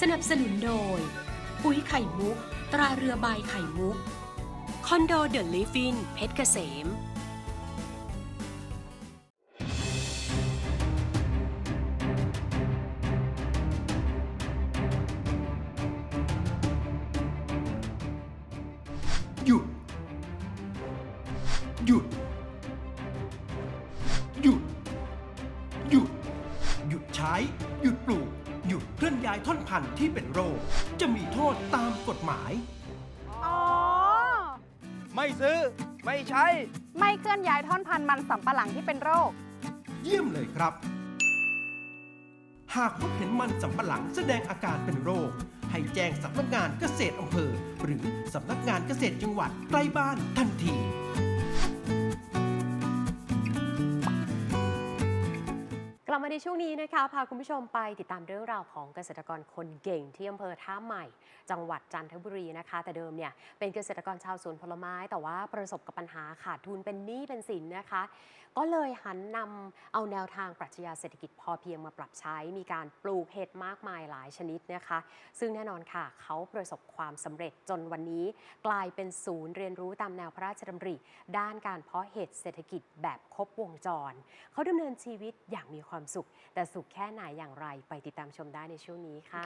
สนับสนุนโดย ปุ๋ยไข่มุก ตราเรือใบไข่มุก คอนโดเดอะลิฟฟินเพชรเกษมายท่อนพันธุ์ที่เป็นโรค จะมีโทษตามกฎหมาย อ๋อ ไม่ซื้อ ไม่ใช้ ไม่เคลื่อนย้ายท่อนพันธุ์มันสำปะหลังที่เป็นโรค เยี่ยมเลยครับ หากพบเห็นมันสำปะหลังแสดงอาการเป็นโรค ให้แจ้งสำนักงานเกษตรอำเภอ หรือสำนักงานเกษตรจังหวัดใกล้บ้านทันที ลับมาในช่วงนี้นะคะ พาคุณผู้ชมไปติดตามเรื่องราวของเกษตรกรคนเก่งที่อำเภอท่าใหม่ จังหวัดจันทบุรีนะคะ แต่เดิมเนี่ยเป็นเกษตรกรชาวสวนผลไม้ แต่ว่าประสบกับปัญหาขาดทุนเป็นหนี้เป็นสินนะคะ ก็เลยหันนำเอาแนวทางปรัชญาเศรษฐกิจพอเพียงมาปรับใช้ มีการปลูกเห็ดมากมายหลายชนิดนะคะ ซึ่งแน่นอนค่ะ เขาประสบความสำเร็จจนวันนี้กลายเป็นศูนย์เรียนรู้ตามแนวพระราชดำริ ด้านการเพาะเห็ดเศรษฐกิจแบบครบวงจร เขาดำเนินชีวิตอย่างมีความสุข แต่สุขแค่ไหนอย่างไรไปติดตามชมได้ในช่วงนี้ค่ะ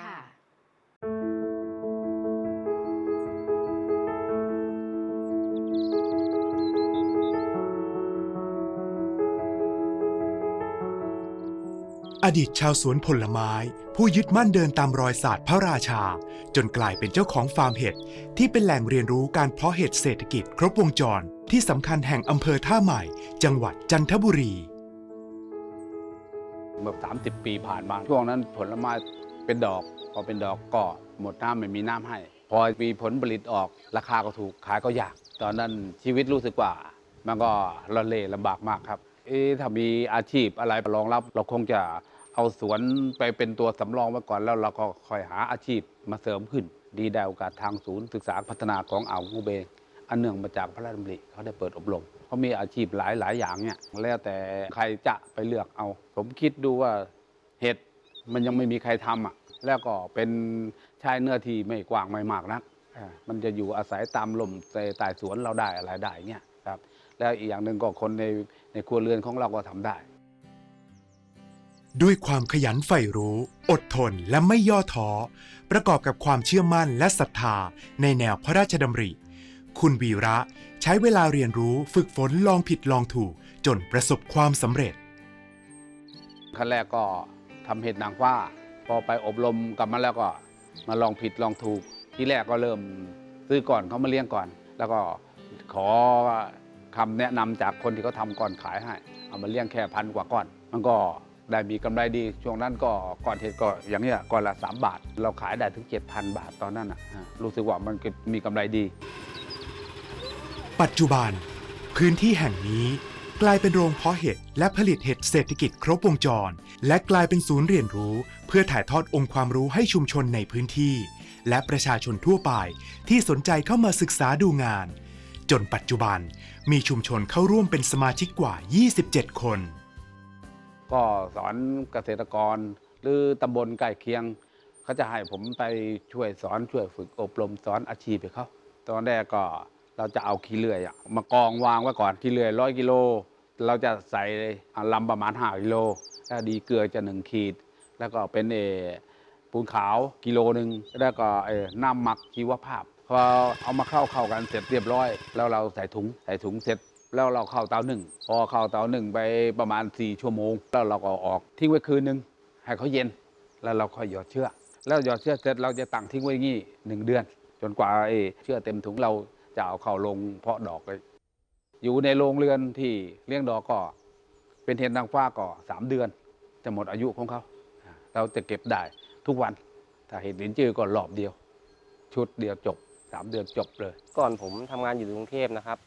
อดีตชาวสวนผลไม้ ผู้ยึดมั่นเดินตามรอยศาสตร์พระราชา จนกลายเป็นเจ้าของฟาร์มเห็ดที่เป็นแหล่งเรียนรู้การเพาะเห็ดเศรษฐกิจครบวงจร ที่สำคัญแห่งอำเภอท่าใหม่ จังหวัดจันทบุรี เมื่อ30 ปีผ่านมา ช่วงนั้นผลไม้เป็นดอกพอเป็นดอกก็หมดน้ำไม่มีน้ำให้ พอมีผลผลิตออกราคาก็ถูกขายก็ยาก ตอนนั้นชีวิตรู้สึกว่า มันก็ละเลลำบากมากครับเอ๊ะถ้ามีอาชีพอะไรรองรับเราคงจะ เอาสวนไปเป็นตัวสำรองไว้ก่อนแล้วเราก็ค่อยหาอาชีพมาเสริมขึ้น ดีได้โอกาสทางศูนย์ศึกษาพัฒนาของอ่าวงูเบงอันเนื่องมาจากพระราชดำริเขาได้เปิดอบรมเขามีอาชีพหลายหลายอย่างเนี่ยแล้วแต่ใครจะไปเลือกเอา ผมคิดดูว่าเห็ดมันยังไม่มีใครทำอะแล้วก็เป็นชายเนื้อที่ไม่กว้างไม่มากนักมันจะอยู่อาศัยตามลมใต้สวนเราได้อะไรได้เนี่ยครับแล้วอีกอย่างหนึ่งก็คนในในครัวเรือนของเราก็ทำได้ ด้วยความขยันใฝ่รู้ อดทนและไม่ย่อท้อ ประกอบกับความเชื่อมั่นและศรัทธาในแนวพระราชดำริ คุณวีระใช้เวลาเรียนรู้ฝึกฝนลองผิดลองถูก จนประสบความสำเร็จ ขั้นแรกก็ทำเห็ดนางฟ้า พอไปอบรมกลับมาแล้วก็มาลองผิดลองถูก ที่แรกก็เริ่มซื้อก่อนเขามาเลี้ยงก่อน แล้วก็ขอคำแนะนำจากคนที่เขาทำก่อนขายให้ เอามาเลี้ยงแค่พันกว่าก้อน มันก็ ได้มีกำไรดีช่วงนั้นก็ก่อนเห็ดก็อย่างเนี้ยก่อนละ 3 บาท เราขายได้ถึง 7,000 บาทตอนนั้นอะรู้สึกว่ามันมีกำไรดี ปัจจุบัน พื้นที่แห่งนี้กลายเป็นโรงเพาะเห็ดและผลิตเห็ดเศรษฐกิจครบวงจร และกลายเป็นศูนย์เรียนรู้ เพื่อถ่ายทอดองค์ความรู้ให้ชุมชนในพื้นที่ และประชาชนทั่วไป ที่สนใจเข้ามาศึกษาดูงาน จนปัจจุบันมีชุมชนเข้าร่วมเป็นสมาชิกกว่า 27 คน ก็สอนเกษตรกร หรือตำบลใกล้เคียง เขาจะให้ผมไปช่วยสอนช่วยฝึกอบรมสอนอาชีพให้เขาตอนแรกก็เราจะเอาขี้เลื่อยอะมากองวางไว้ก่อนขี้เลื่อยร้อยกิโลเราจะใส่ลำประมาณ5กิโลแล้วดีเกลือจะหนึ่งขีด แล้วก็เป็นเอปูนขาวกิโลหนึ่งแล้วก็เออน้ำหมักชีวภาพพอเอามาเข้าเข้ากันเสร็จเรียบร้อย แล้วเราใส่ถุงใส่ถุงเสร็จ แล้วเราเข้าเตาหนึ่งพอเข้าเตาหนึ่งไปประมาณ 4 ชั่วโมง แล้วเราก็ออกทิ้งไว้คืนนึง ให้เขาเย็น แล้วเราค่อยหยอดเชื้อแล้วหยอดเชื้อเสร็จเราจะตั้งทิ้งไว้งี้หนึ่งเดือน จนกว่าไอ้เชื้อเต็มถุงเราจะเอาเข้าลงเพาะดอกเลยอยู่ในโรงเรือนที่เลี้ยงดอกก็เป็นเห็ดนางฟ้าก็สามเดือน จะหมดอายุของเขาเราจะเก็บได้ทุกวัน ถ้าเห็ดลินจือก็รอบเดียว ชุดเดียวจบสามเดือนจบเลย ก่อนผมทำงานอยู่กรุงเทพนะครับ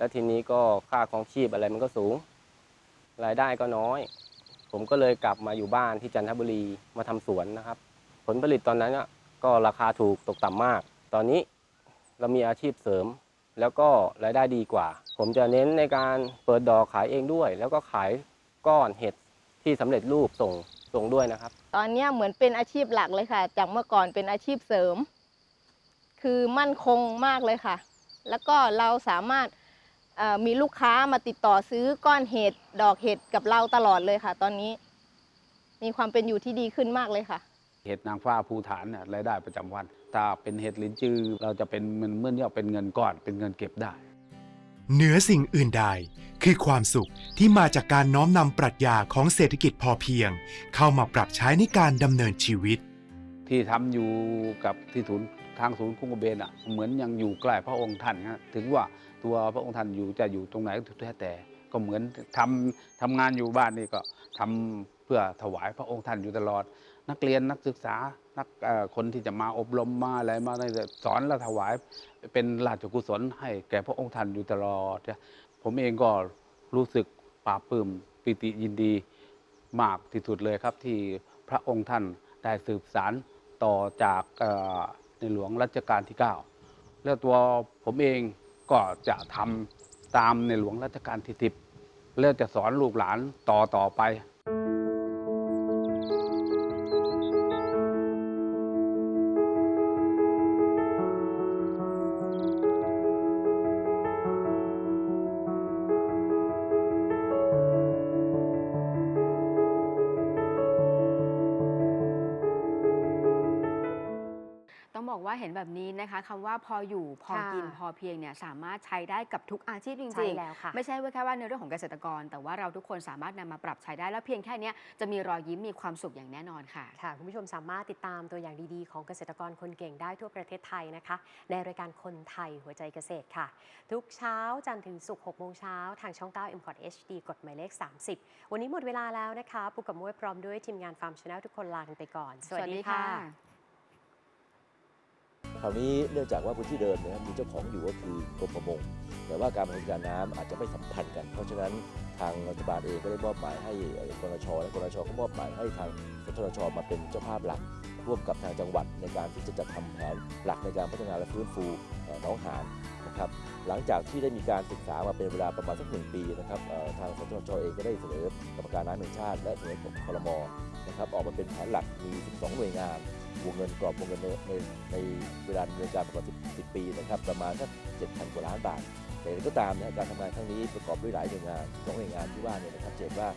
แล้วทีนี้ก็ค่าของชีพอะไรมันก็สูง รายได้ก็น้อย ผมก็เลยกลับมาอยู่บ้านที่จันทบุรีมาทำสวนนะครับ ผลผลิตตอนนั้นก็ราคาถูกตกต่ำมาก ตอนนี้เรามีอาชีพเสริม แล้วก็รายได้ดีกว่า ผมจะเน้นในการเปิดดอกขายเองด้วย แล้วก็ขายก้อนเห็ดที่สำเร็จรูปส่งส่งด้วยนะครับ ตอนนี้เหมือนเป็นอาชีพหลักเลยค่ะ จากเมื่อก่อนเป็นอาชีพเสริม คือมั่นคงมากเลยค่ะ แล้วก็เราสามารถ มีลูกค้ามาติดต่อซื้อก้อนเห็ดดอกเห็ดกับเราตลอดเลยค่ะ ตอนนี้มีความเป็นอยู่ที่ดีขึ้นมากเลยค่ะ เห็ดนางฟ้าภูฐานเนี่ยรายได้ประจำวัน ถ้าเป็นเห็ดลิ้นจือ เราจะเป็นเหมือนเมื่อเนี่ยเป็นเงินก้อนเป็นเงินเก็บได้ เหนือสิ่งอื่นใด คือความสุขที่มาจากการน้อมนำปรัชญาของเศรษฐกิจพอเพียง เข้ามาปรับใช้ในการดำเนินชีวิต ที่ทำอยู่กับที่ศูนย์ทางศูนย์คุ้งกระเบนอะเหมือนยังอยู่ใกล้พระองค์ท่านนะถึงว่า ตัวพระองค์ท่านอยู่จะอยู่ตรงไหนก็แท้แต่ ก็เหมือนทำทำงานอยู่บ้านนี่ก็ทำเพื่อถวายพระองค์ท่านอยู่ตลอด นักเรียนนักศึกษานักคนที่จะมาอบรมมาอะไรมาอะไรสอนและถวายเป็นราชกุศลให้แก่พระองค์ท่านอยู่ตลอดนะผมเองก็รู้สึกปลาบปลื้มปิติยินดีมากที่สุดเลยครับที่พระองค์ท่านได้สืบสารต่อจากในหลวงรัชกาลที่ 9 แล้วตัวผมเอง ก็จะทำตามในหลวงรัชกาลที่10แล้วจะสอนลูกหลานต่อต่อไป บอกว่าเห็นแบบนี้นะคะคำว่าพออยู่พอค่ะกินพอเพียงเนี่ยสามารถใช้ได้กับทุกอาชีพจใช่ริงแล้วค่ะๆไม่ใช่ว่าแค่ว่าในเรื่องของเกษตรกร แต่ว่าเราทุกคนสามารถนำมาปรับใช้ได้แล้วเพียงแค่เนี้ยจะมีรอยยิ้มมีความสุขอย่างแน่นอนค่ะค่ะคุณผู้ชมสามารถติดตามตัวอย่างดีๆ ของเกษตรกรคนเก่งได้ทั่วประเทศไทยนะคะ ในรายการคนไทยหัวใจเกษตรค่ะ ทุกเช้าจันทร์ถึงศุกร์6โมงเช้าทางช่อง9 m c o t HD กดหมายเลข 30 วันนี้หมดเวลาแล้วนะคะปุกกับมวยพร้อมด้วยทีมงานฟาร์มชาแนลทุกคนลากันไปก่อน สวัสดีค่ะ คราวนี้เนื่องจากว่าพื้นที่เดิมเนี่ยมีเจ้าของอยู่ก็คือกรมประมง แต่ว่าการบริการน้ำอาจจะไม่สัมพันธ์กัน เพราะฉะนั้นทางรัฐบาลเองก็ได้มอบหมายให้กรชและกรชก็มอบหมายให้ทางสทชมาเป็นเจ้าภาพหลัก ร่วมกับทางจังหวัดในการที่จะจัดทำแผนหลักในการพัฒนาและฟื้นฟูน้องหานนะครับหลังจากที่ได้มีการศึกษามาเป็นเวลาประมาณสักหนึ่งปีนะครับทางสทชเองก็ได้เสนอกรรมการน้ำแห่งชาติ และเสนอคอรมนะครับออกมาเป็นแผนหลักมี 12 หน่วยงาน วงเงินกรอบวงเงินในในในเวลาดำเนินการประมาณ10 ปีนะครับ ประมาณสัก7,000 กว่าล้านบาท แต่ก็ตามนะการทำงานครั้งนี้ประกอบด้วยหลายหน่วยงานสองหน่วยงานที่ว่าเนี่ยนะครับเห็นว่า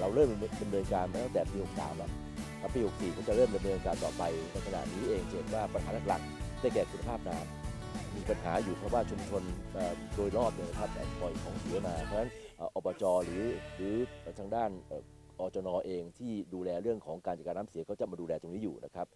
เราเริ่มดำเนินการมาตั้งแต่ปี 63 แล้วแล้วปี64ก็จะเริ่มดำเนินการต่อไปในขณะนี้เองเห็นว่าปัญหาหลักๆได้แก่คุณภาพน้ำมีปัญหาอยู่เพราะว่าชุมชนโดยรอบเนี่ยนะครับปล่อยของเสียมาเพราะฉะนั้นอบจหรือหรือทางด้านอ่ออจนเองที่ดูแลเรื่องของการจัดการน้ำเสียก็จะมาดูแลตรงนี้อยู่นะครับ